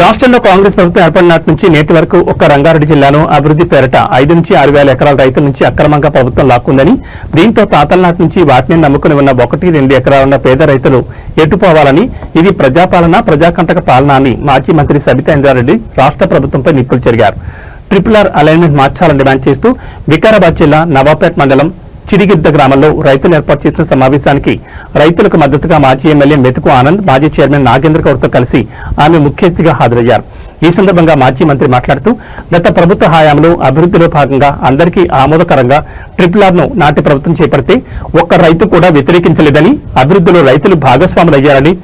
రాష్ట్రంలో కాంగ్రెస్ ప్రభుత్వం ఏర్పడినటి నుంచి నేటి వరకు ఒక్క రంగారెడ్డి జిల్లాను అభివృద్ధి పేరట ఐదు నుంచి ఆరు వేల ఎకరాల రైతుల నుంచి అక్రమంగా ప్రభుత్వం లాక్కుందని దీంతో తాతల నాటి నుంచి వాటిని నమ్ముకుని ఉన్న ఒకటి రెండు ఎకరాలున్న పేద రైతులు ఎట్టుపోవాలని ఇది ప్రజాపాలన ప్రజాకంటక పాలన అని మాజీ మంత్రి సబితా ఇంద్రారెడ్డి రాష్ట్ర ప్రభుత్వంపై నిప్పులు చెరిగారు. ట్రిపుల్ ఆర్ అలైన్మెంట్ మార్చాలని డిమాండ్ చేస్తూ వికారాబాద్ జిల్లా నవాపేట్ మండలం చిరిగిద్ద గ్రామంలో రైతులు ఏర్పాటు చేసిన సమావేశానికి రైతులకు మద్దతుగా మాజీ ఎమ్మెల్యే మెతుకు ఆనంద్ మాజీ చైర్మన్ నాగేంద్ర గౌడ్తో కలిసి ఆమె ముఖ్య అతిథిగా హాజరయ్యారు. ఈ సందర్భంగా మాజీ మంత్రి మాట్లాడుతూ గత ప్రభుత్వ హయాంలో అభివృద్ధిలో భాగంగా అందరికీ ఆమోదకరంగా ట్రిపుల్ ఆర్ను నాటి ప్రభుత్వం చేపడితే ఒక్క రైతు కూడా వ్యతిరేకించలేదని అభివృద్ధిలో రైతులు భాగస్వాములయ్యారని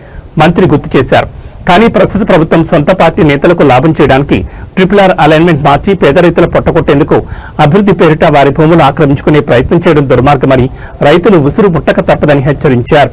మంత్రి గుర్తు చేశారు. కానీ ప్రస్తుత ప్రభుత్వం సొంత పార్టీ నేతలకు లాభం చేయడానికి ట్రిపుల్ ఆర్ అలైన్మెంట్ మార్చి పేద రైతుల పొట్టగొట్టేందుకు అభివృద్ధి పేరిట వారి భూములు ఆక్రమించుకునే ప్రయత్నం చేయడం దుర్మార్గమని రైతులు ఉసురు ముట్టక తప్పదని హెచ్చరించారు.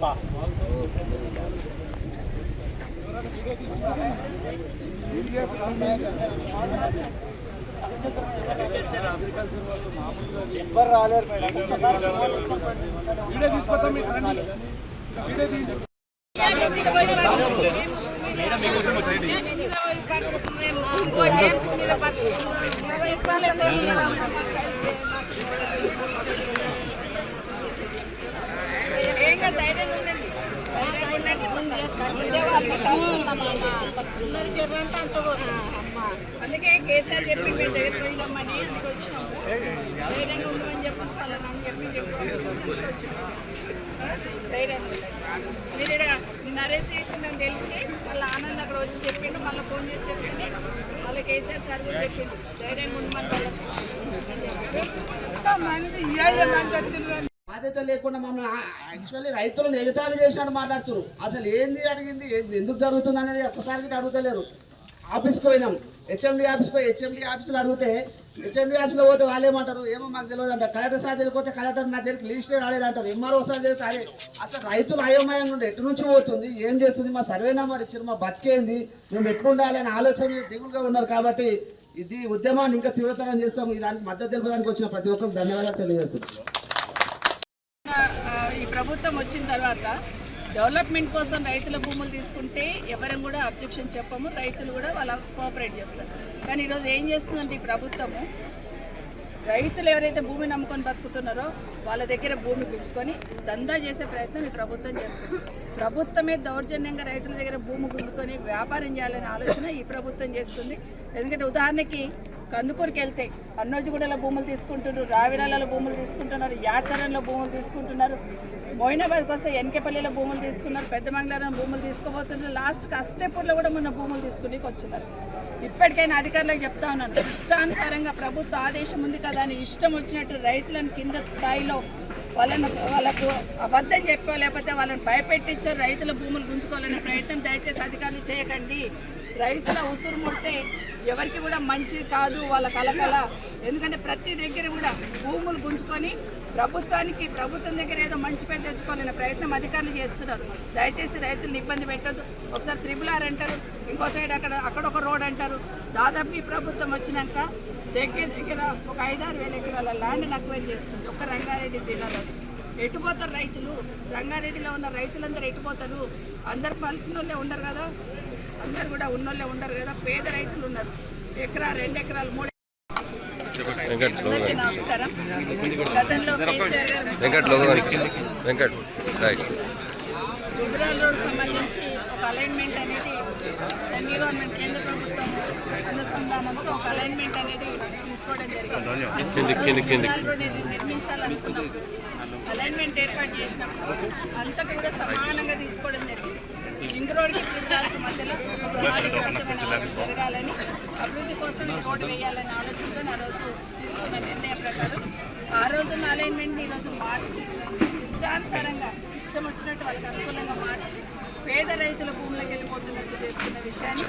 Bak. ఏంగా ధైర్యంగా ఉండండి. ధైర్యంగా ఉండండి. అందరు జర్రంటే అంత అందుకే కేసీఆర్ చెప్పి మేము దగ్గర పోయినామని అందుకు వచ్చినాము. ధైర్యంగా ఉండమని చెప్పండి పలానా అని చెప్పి చెప్పి ధైర్యంగా మీరు నిన్న అరెస్ట్ చేసిందని తెలిసి వాళ్ళ ఆనంద్ అక్కడ వచ్చి చెప్పిండు మళ్ళీ ఫోన్ చేసి చెప్పింది. మళ్ళీ కేసీఆర్ సార్ కూడా చెప్పిండు ధైర్యంగా ఉండమని వాళ్ళకి బాధ్యత లేకుండా మమ్మల్ని యాక్చువల్లీ రైతులను ఎగతాళి చేసినట్టు మాట్లాడుతున్నారు. అసలు ఏంది అడిగింది? ఏంది? ఎందుకు జరుగుతుంది అనేది ఒక్కసారికి అడుగుతలేరు. ఆఫీస్కి పోయినాం. హెచ్ఎండి ఆఫీస్కి పోయి హెచ్ఎండి ఆఫీసులు అడిగితే హెచ్ఎండి ఆఫీస్లో పోతే వాళ్ళు ఏమంటారు ఏమో మాకు తెలియదు అంటారు కలెక్టర్ సార్ తెలియకపోతే కలెక్టర్ మా దగ్గరికి లిస్టే రాలేదంటారు. ఎంఆర్ఓ సార్ తెలిస్తే అదే. అసలు రైతులు అయోమయం నుండి ఎటు నుంచి పోతుంది? ఏం చేస్తుంది? మా సర్వే నెంబర్ ఇచ్చారు. మా బతికేంది? మేము ఎట్లుండాలి అనే ఆలోచన దిగులుగా ఉన్నారు కాబట్టి ఇది ఉద్యమాన్ని ఇంకా తీవ్రతరం చేస్తాం దానికి మద్దతు తెలుపడానికి వచ్చిన ప్రతి ఒక్కరికి ధన్యవాదాలు తెలియజేస్తున్నాం. ఈ ప్రభుత్వం వచ్చిన తర్వాత డెవలప్మెంట్ కోసం రైతుల భూములు తీసుకుంటే ఎవరం కూడా అబ్జెక్షన్ చెప్పము రైతులు కూడా వాళ్ళ కోఆపరేట్ చేస్తారు. కానీ ఈరోజు ఏం చేస్తుందంటే ఈ ప్రభుత్వము రైతులు ఎవరైతే భూమి నమ్ముకొని బతుకుతున్నారో వాళ్ళ దగ్గర భూమి గుంజుకొని దందా చేసే ప్రయత్నం ఈ ప్రభుత్వం చేస్తుంది. ప్రభుత్వమే దౌర్జన్యంగా రైతుల దగ్గర భూమి గుంజుకొని వ్యాపారం చేయాలనే ఆలోచన ఈ ప్రభుత్వం చేస్తుంది. ఎందుకంటే ఉదాహరణకి కందుకూరుకి వెళ్తే అన్నోజిగూడలో భూములు తీసుకుంటున్నారు రావిరాలలో భూములు తీసుకుంటున్నారు యాచరణలో భూములు తీసుకుంటున్నారు మోయినాబాద్కి వస్తే ఎన్కేపల్లిలో భూములు తీసుకున్నారు పెద్దమంగళారం భూములు తీసుకోబోతున్నారు లాస్ట్కి అస్తేపూర్లో కూడా మొన్న భూములు తీసుకునేకి వచ్చినారు ఇప్పటికైనా అధికారులకు చెప్తా ఉన్నాను. ఇష్టానుసారంగా ప్రభుత్వ ఆదేశం ఉంది కదా అని ఇష్టం వచ్చినట్టు రైతులను కింద స్థాయిలో వాళ్ళను వాళ్ళకు అబద్ధం చెప్పో లేకపోతే వాళ్ళని భయపెట్టించో రైతుల భూములు గుంజుకోవాలనే ప్రయత్నం దయచేసి అధికారులు చేయకండి. రైతుల ఉసురు ముడితే ఎవరికి కూడా మంచిది కాదు వాళ్ళ కలకల. ఎందుకంటే ప్రతి దగ్గర కూడా భూములు గుంజుకొని ప్రభుత్వానికి ప్రభుత్వం దగ్గర ఏదో మంచి పేరు తెచ్చుకోవాలనే ప్రయత్నం అధికారులు చేస్తున్నారు. దయచేసి రైతులను ఇబ్బంది పెట్టద్దు. ఒకసారి త్రిబుల్ ఆర్ అంటారు ఇంకో సైడ్ అక్కడ అక్కడ ఒక రోడ్ అంటారు. దాదాపు ఈ ప్రభుత్వం వచ్చినాక దగ్గర దగ్గర ఒక ఐదారు వేల ఎకరాల ల్యాండ్ అక్వైర్ చేస్తుంది ఒక్క రంగారెడ్డి జిల్లాలో. ఎటుపోతారు రైతులు? రంగారెడ్డిలో ఉన్న రైతులందరూ ఎటుపోతారు అందరు పలిసిన వాళ్ళే ఉండరు కదా? అందరు కూడా ఉన్నోళ్ళే ఉండరు కదా? పేద రైతులు ఉన్నారు. ఎకరా రెండు ఎకరాలు మూడు అందరికీ నమస్కారం. గతంలో కేసీఆర్ గారు వెంకట్ లోగో వెంకట్ రైట్. రోడ్ సంబంధించి ఒక అలైన్మెంట్ అనేది సెంట్రల్ గవర్నమెంట్ కేంద్ర ప్రభుత్వం అనుసంధానంతో ఒక అలైన్మెంట్ అనేది తీసుకోవడం జరిగింది. రోడ్ నిర్మించాలనుకున్నప్పుడు అలైన్మెంట్ ఏర్పాటు చేసినప్పుడు అంతటా కూడా సమానంగా లింక్ రోడ్కి పిల్లలకు మధ్యలో జరగాలని అభివృద్ధి కోసం ఈ రోడ్డు వేయాలనే ఆలోచనతో ఆ రోజు తీసుకున్న నిర్ణయం ప్రకారం ఆ రోజున్న అలైన్మెంట్ని ఈరోజు మార్చి ఇష్టానుసారంగా ఇష్టం వచ్చినట్టు వాళ్ళకి అనుకూలంగా మార్చి పేద రైతుల భూములకు వెళ్ళిపోతున్నట్టు చేస్తున్న విషయాన్ని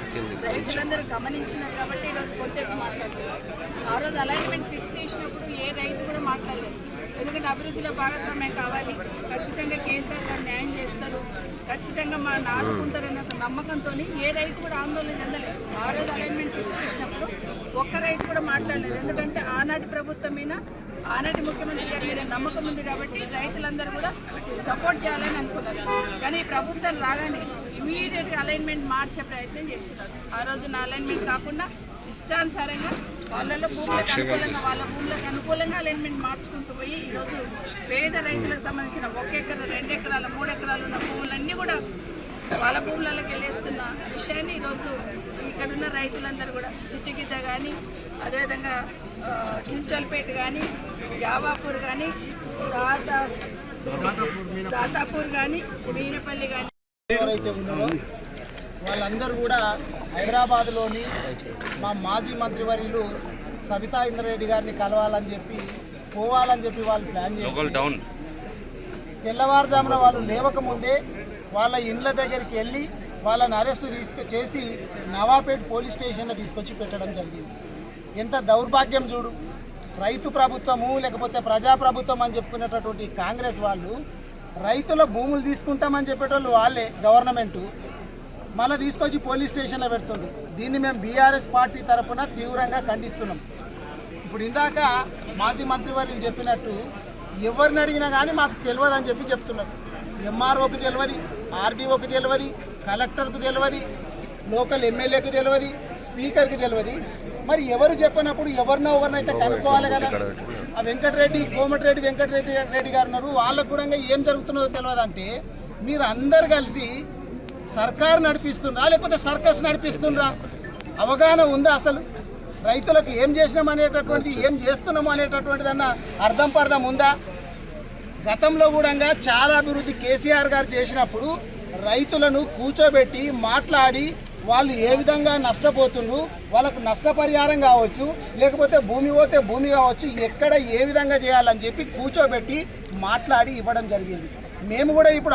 రైతులందరూ గమనించినారు కాబట్టి ఈరోజు పొద్దున్న మాట్లాడుతున్నారు. ఆ రోజు అలైన్మెంట్ ఫిక్స్ చేసినప్పుడు ఏ రైతు కూడా మాట్లాడలేదు. ఎందుకంటే అభివృద్ధిలో భాగస్వామ్యం కావాలి. ఖచ్చితంగా కేసీఆర్ గారు న్యాయం ఖచ్చితంగా మా ఆదుకుంటారన్న ఒక నమ్మకంతో ఏ రైతు కూడా ఆందోళన చెందలేదు. ఆ రోజు అలైన్మెంట్ ఫిక్స్ చేసినప్పుడు ఒక్క రైతు కూడా మాట్లాడలేదు. ఎందుకంటే ఆనాటి ప్రభుత్వం మీద ఆనాటి ముఖ్యమంత్రి గారి మీద నమ్మకం ఉంది కాబట్టి రైతులందరూ కూడా సపోర్ట్ చేయాలని అనుకున్నారు. కానీ ప్రభుత్వం రాగానే ఇమీడియట్గా అలైన్మెంట్ మార్చే ప్రయత్నం చేస్తున్నారు. ఆ రోజు నా అలైన్మెంట్ కాకుండా ఇష్టానుసారంగా వాళ్ళలో భూములకు అనుకూలంగా వాళ్ళ భూములకు అనుకూలంగా అలైన్మెంట్ మార్చుకుంటూ పోయి ఈరోజు పేద రైతులకు సంబంధించిన ఒక ఎకరా రెండు ఎకరాల మూడు ఎకరాలు కూడా వాళ్ళ భూములలోకి వెళ్ళేస్తున్న విషయాన్ని ఈరోజు ఇక్కడున్న రైతులందరూ కూడా చిట్టిగిద్ద కానీ అదేవిధంగా చించల్పేట కానీ యావాపూర్ కానీ దాదా దాతాపూర్ కానీ మీనపల్లి కానీ ఎవరైతే ఉన్నారో వాళ్ళందరూ కూడా హైదరాబాద్లోని మా మాజీ మంత్రివర్యులు సబితా ఇంద్రారెడ్డి గారిని కలవాలని చెప్పి పోవాలని చెప్పి వాళ్ళు ప్లాన్ చేసి తెల్లవారుజామున వాళ్ళు లేవకముందే వాళ్ళ ఇండ్ల దగ్గరికి వెళ్ళి వాళ్ళని అరెస్ట్ తీసుకు చేసి నవాపేట్ పోలీస్ స్టేషన్లో తీసుకొచ్చి పెట్టడం జరిగింది. ఎంత దౌర్భాగ్యం చూడు. రైతు ప్రభుత్వము లేకపోతే ప్రజాప్రభుత్వం అని చెప్పుకునేటటువంటి కాంగ్రెస్ వాళ్ళు రైతుల భూములు తీసుకుంటామని చెప్పేటోళ్ళు వాళ్ళే గవర్నమెంటు. మళ్ళీ తీసుకొచ్చి పోలీస్ స్టేషన్లో పెడుతుంది దీన్ని మేము బీఆర్ఎస్ పార్టీ తరఫున తీవ్రంగా ఖండిస్తున్నాం. ఇప్పుడు ఇందాక మాజీ మంత్రివర్యులు చెప్పినట్టు ఎవరిని అడిగినా కానీ మాకు తెలియదు అని చెప్పి చెప్తున్నారు. ఎంఆర్ఓకి తెలియదు ఆర్డీఓకి తెలియదు కలెక్టర్కు తెలియదు లోకల్ ఎమ్మెల్యేకి తెలియదు స్పీకర్కి తెలియదు. మరి ఎవరు చెప్పినప్పుడు ఎవరినో ఎవరినైతే కనుక్కోవాలి కదా? ఆ వెంకటరెడ్డి కోమటిరెడ్డి వెంకటరెడ్డి రెడ్డి గారు ఉన్నారు. వాళ్ళకు కూడా ఏం జరుగుతున్నదో తెలియదు అంటే మీరు అందరు కలిసి సర్కారు నడిపిస్తుండ్రా లేకపోతే సర్కస్ నడిపిస్తుండ్రా? అవగాహన ఉందా అసలు? రైతులకు ఏం చేసినాం అనేటటువంటిది ఏం చేస్తున్నాము అనేటటువంటిది అన్న అర్థం పర్థం ఉందా? గతంలో కూడా చాలా అభివృద్ధి కేసీఆర్ గారు చేసినప్పుడు రైతులను కూర్చోబెట్టి మాట్లాడి వాళ్ళు ఏ విధంగా నష్టపోతున్నారు వాళ్ళకు నష్టపరిహారం కావచ్చు లేకపోతే భూమి పోతే భూమి కావచ్చు ఎక్కడ ఏ విధంగా చేయాలని చెప్పి కూర్చోబెట్టి మాట్లాడి ఇవ్వడం జరిగింది. మేము కూడా ఇప్పుడు